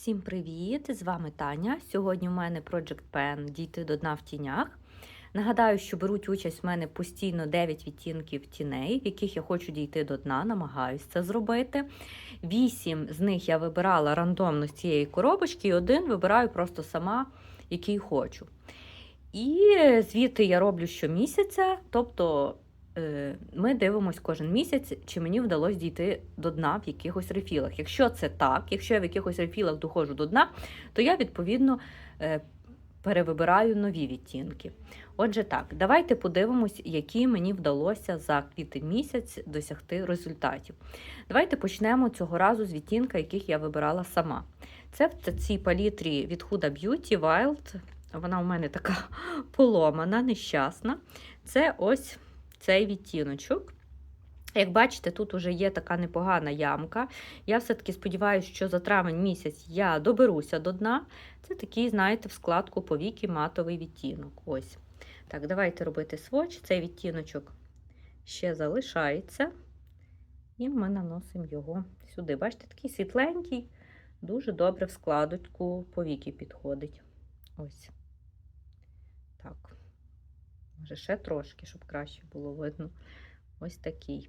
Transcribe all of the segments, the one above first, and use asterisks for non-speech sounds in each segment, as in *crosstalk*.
Всім привіт! З вами Таня. Сьогодні у мене Project Pen Дійти до дна в тінях. Нагадаю, що беруть участь в мене постійно 9 відтінків тіней, в яких я хочу дійти до дна, намагаюся це зробити. Вісім з них я вибирала рандомно з цієї коробочки, і один вибираю просто сама, який хочу. І звідти я роблю щомісяця, тобто ми дивимося кожен місяць, чи мені вдалося дійти до дна в якихось рефілах. Якщо це так, якщо я в якихось рефілах доходжу до дна, то я відповідно е, перевибираю нові відтінки. Отже, так, давайте подивимось, які мені вдалося за квітень місяць досягти результатів. Давайте почнемо цього разу з відтінка, яких я вибирала сама. Це в цій палітрі від Huda Beauty Wild. Вона у мене така *laughs* поломана, нещасна. Це ось цей відтіночок. Як бачите, тут вже є така непогана ямка. Я все-таки сподіваюся, що за травень місяць я доберуся до дна. Це такий, знаєте, в складку повіки матовий відтінок. Ось. Так, давайте робити сводч. Цей відтіночок ще залишається. І ми наносимо його сюди. Бачите, такий світленький, дуже добре в складочку повіки підходить. Ось. Так. Може, ще трошки, щоб краще було видно. Ось такий.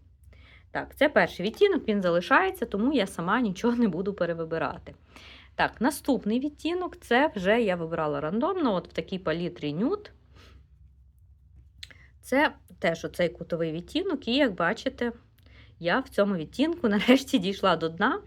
Так, це перший відтінок, він залишається, тому я сама нічого не буду перевибирати. Так, наступний відтінок це вже я вибрала рандомно, от в такій палітрі нюд. Це теж оцей кутовий відтінок, і як бачите, я в цьому відтінку *laughs* нарешті дійшла до дна.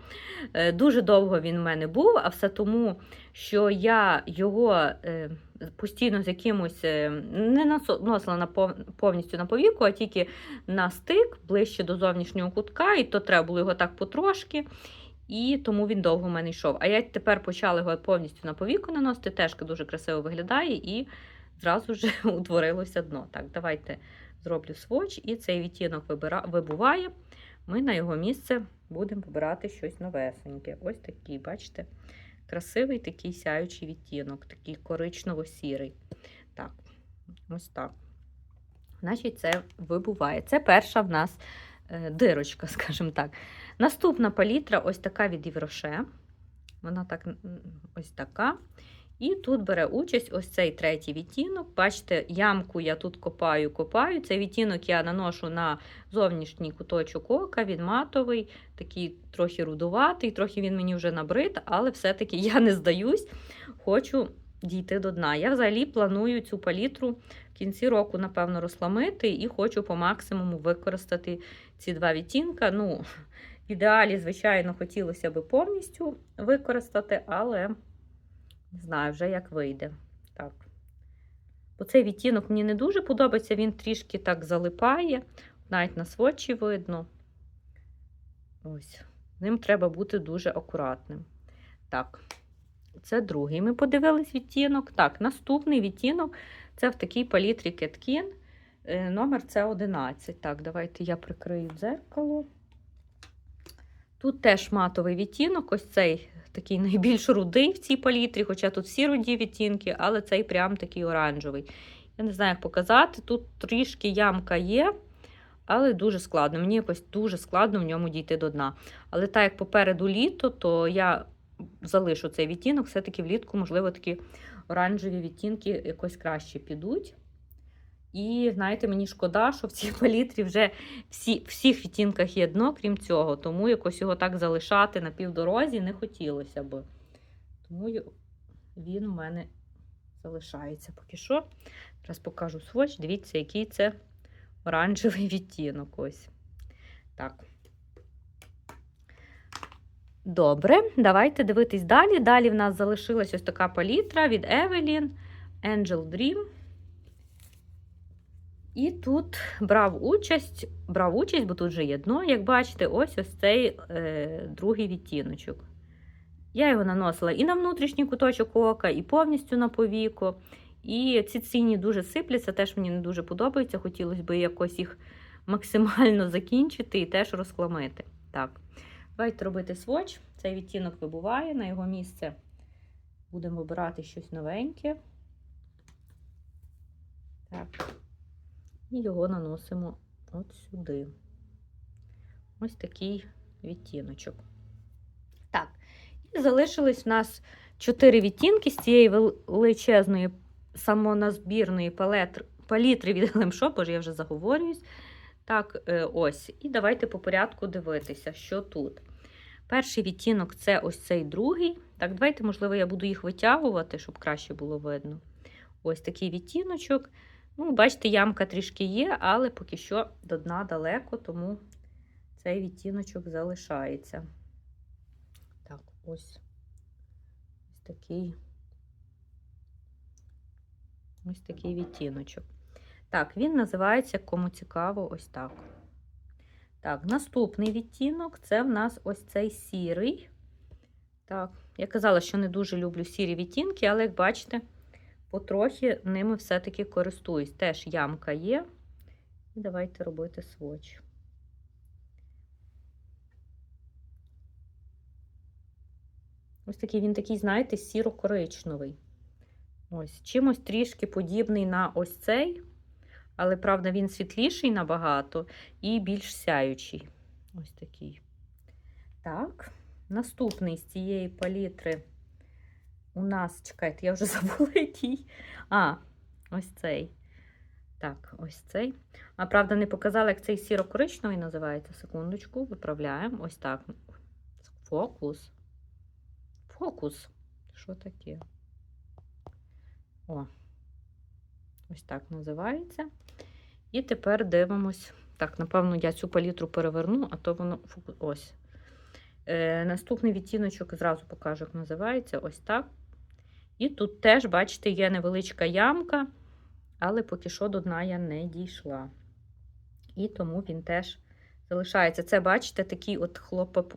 Е, Дуже довго він в мене був, а все тому, що я його е, постійно з якимось е, не наносила повністю на повіку, а тільки на стик ближче до зовнішнього кутка, і то треба було його так потрошки. І тому він довго в мене йшов. А я тепер почала його повністю на повіку наносити, теж дуже красиво виглядає, і зразу ж *laughs* утворилося дно. Так, давайте зроблю сводч, і цей відтінок вибуває. Ми на його місце будемо вибирати щось новесеньке. Ось такий, бачите, красивий такий сяючий відтінок, такий коричнево-сірий. Так, ось так. Значить, це вибуває. Це перша в нас е, дирочка, *laughs* скажімо так. Наступна палітра ось така від Євроше. Вона так, ось така. І тут бере участь ось цей третій відтінок. Бачите, ямку я тут копаю, копаю. Цей відтінок я наношу на зовнішній куточок ока, він матовий, такий трохи рудуватий, трохи він мені вже набрид, але все-таки я не здаюсь, хочу дійти до дна. Я взагалі планую цю палітру в кінці року, напевно, розламити і хочу по максимуму використати ці два відтінка. Ну, в ідеалі, звичайно, хотілося би повністю використати, але. Не знаю вже, як вийде. Так. Бо цей відтінок мені не дуже подобається, він трішки так залипає, навіть на сводчі видно. Ось. Ним треба бути дуже акуратним. Так, це другий ми подивились відтінок. Так, наступний відтінок це в такій палітрі Кеткін. Номер це 11. Так, давайте я прикрию дзеркало. Тут теж матовий відтінок, ось цей такий найбільш рудий в цій палітрі, хоча тут всі руді відтінки, але цей прям такий оранжевий. Я не знаю, як показати. Тут трішки ямка є, але дуже складно. Мені якось дуже складно в ньому дійти до дна. Але так як попереду літо, то я залишу цей відтінок, все-таки влітку, можливо, такі оранжеві відтінки якось краще підуть. І знаєте, мені шкода, що в цій палітрі вже всі, всіх відтінках є дно, крім цього. Тому якось його так залишати на півдорозі не хотілося б. Тому він у мене залишається поки що. Зараз покажу сводч. Дивіться, який це оранжевий відтінок. Ось. Так. Добре, давайте дивитись далі. Далі в нас залишилась ось така палітра від Evelyn Angel Dream. І тут брав участь, брав участь, бо тут вже є дно, як бачите, ось ось цей е, другий відтіночок. Я його наносила і на внутрішній куточок ока, і повністю на повіку. І ці ціні дуже сипляться, теж мені не дуже подобається. Хотілося б якось їх максимально закінчити і теж розкламити. Так, давайте робити сводч. Цей відтінок вибуває, на його місце будемо вибирати щось новеньке. Так. І його наносимо от сюди. Ось такий відтіночок. Так, І залишились в нас чотири відтінки з цієї величезної самоназбірної палетр, палітри від Глемшо, бо ж я вже заговорююсь. Так, е, ось. І давайте по порядку дивитися, що тут. Перший відтінок це ось цей другий. Так, давайте, можливо, я буду їх витягувати, щоб краще було видно. Ось такий відтіночок. Ну, бачите, ямка трішки є, але поки що до дна далеко, тому цей відтіночок залишається. Так, ось ось такий ось такий відтіночок. Так, він називається, кому цікаво, ось так. Так, наступний відтінок це в нас ось цей сірий. Так, я казала, що не дуже люблю сірі відтінки, але, як бачите, потрохи ними все-таки користуюсь. Теж ямка є. І давайте робити сводч. Ось такий він такий, знаєте, сіро-коричневий. Ось, чимось трішки подібний на ось цей, але, правда, він світліший набагато і більш сяючий. Ось такий. Так, наступний з цієї палітри у нас, чекайте, я вже *laughs* забула який. А, ось цей. Так, ось цей. А правда, не показала, як цей сіро-коричневий називається. Секундочку, виправляємо. Ось так. Фокус. Фокус. Що таке? О, ось так називається. І тепер дивимось. Так, напевно, я цю палітру переверну, а то воно фокус. Ось. Е, Наступний відтіночок зразу покажу, як називається. Ось так. І тут теж, бачите, є невеличка ямка, але поки що до дна я не дійшла. І тому він теж залишається. Це, бачите, такі от хлопоп,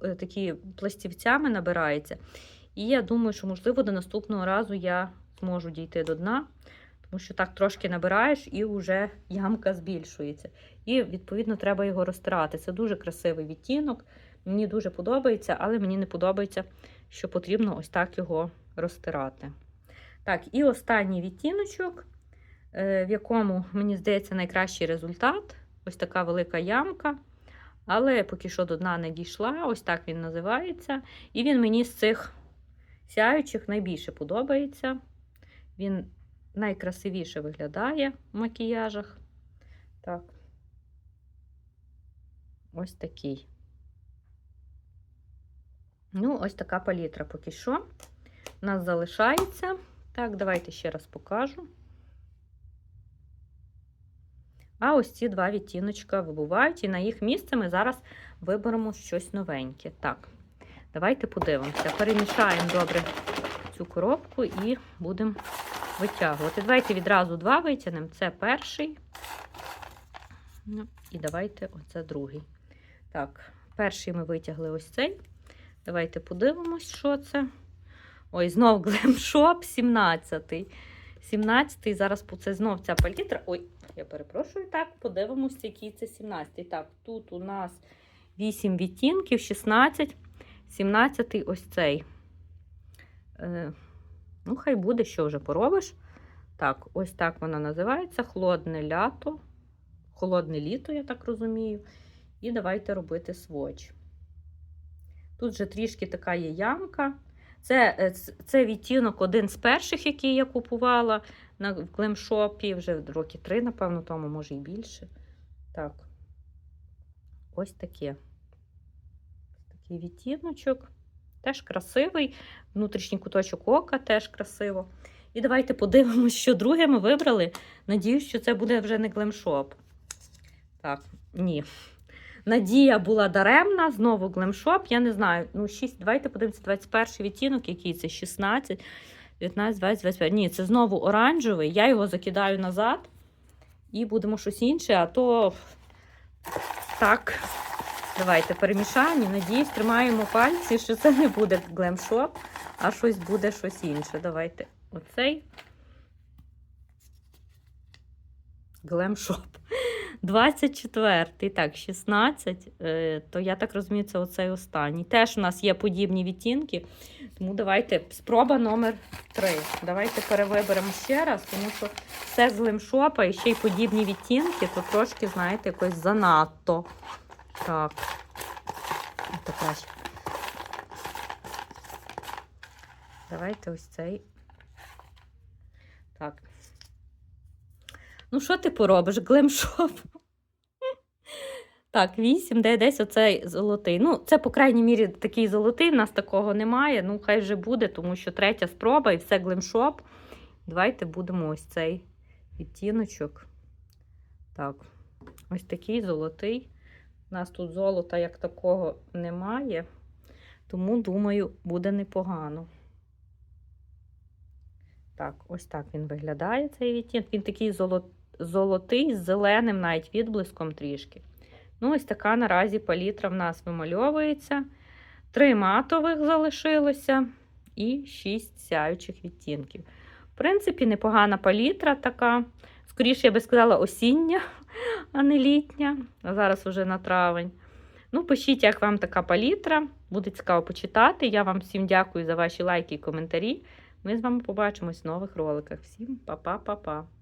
такі пластівцями набирається. І я думаю, що, можливо, до наступного разу я зможу дійти до дна, тому що так трошки набираєш і вже ямка збільшується. І, відповідно, треба його розтирати. Це дуже красивий відтінок. Мені дуже подобається, але мені не подобається, що потрібно ось так його розтирати. Так, і останній відтіночок, в якому, мені здається, найкращий результат ось така велика ямка. Але поки що до дна не дійшла, ось так він називається. І він мені з цих сяючих найбільше подобається. Він найкрасивіше виглядає в макіяжах. Так, ось такий. Ну, ось така палітра поки що. У нас залишається. Так, давайте ще раз покажу. А ось ці два відтіночка вибувають, і на їх місце ми зараз виберемо щось новеньке. Так, давайте подивимося. Перемішаємо добре цю коробку і будемо витягувати. Давайте відразу два витягнемо. Це перший. Ну, І давайте оце другий. Так, перший ми витягли ось цей. Давайте подивимось, що це. Ой, знов Glam 17. 17 зараз це знов ця палітра. Ой, я перепрошую, так, подивимося, який це 17. Так, тут у нас 8 відтінків, 16, 17 ось цей. Е, ну, хай буде, що вже поробиш. Так, ось так вона називається. Холодне лято. Холодне літо, я так розумію. І давайте робити сводч. Тут вже трішки така є ямка. Це це відтінок один з перших, який я купувала на глемшопі. Вже роки три, напевно, тому, може і більше. Так, ось таке. Такий відтіночок. Теж красивий. Внутрішній куточок ока теж красиво. І давайте подивимося, що друге ми вибрали. Надіюсь, що це буде вже не глемшоп. Так, ні. Надія була даремна, знову глемшоп. Я не знаю. Ну, 6, давайте подивимося, 21 відтінок, який це 16, 19, 20, 25. Ні, це знову оранжевий. Я його закидаю назад і будемо щось інше, а то так. Давайте перемішаємо. Надіюсь, тримаємо пальці, що це не буде глемшоп, а щось буде щось інше. Давайте оцей глемшоп. 24-й, так, 16, е, то я так розумію, це оцей останній. Теж у нас є подібні відтінки. Тому давайте спроба номер 3. Давайте перевиберемо ще раз, тому що все з лимшопа і ще й подібні відтінки, то трошки, знаєте, якось занадто. Так. Це краще. Давайте ось цей. Так. Ну, що ти поробиш? Глемшоп. Так, 8, де десь оцей золотий. Ну, це, по крайній мірі, такий золотий, в нас такого немає. Ну, хай вже буде, тому що третя спроба і все глемшоп. Давайте будемо ось цей відтіночок. Так, ось такий золотий. У нас тут золота як такого немає, тому, думаю, буде непогано. Так, ось так він виглядає, цей відтінок. Він такий золо- золотий, з зеленим навіть відблиском трішки. Ну, ось така наразі палітра в нас вимальовується. Три матових залишилося і шість сяючих відтінків. В принципі, непогана палітра така. Скоріше, я би сказала, осіння, *laughs* а не літня. А зараз вже на травень. Ну, пишіть, як вам така палітра. Буде цікаво почитати. Я вам всім дякую за ваші лайки і коментарі. Ми з вами побачимось в нових роликах. Всім па-па-па-па.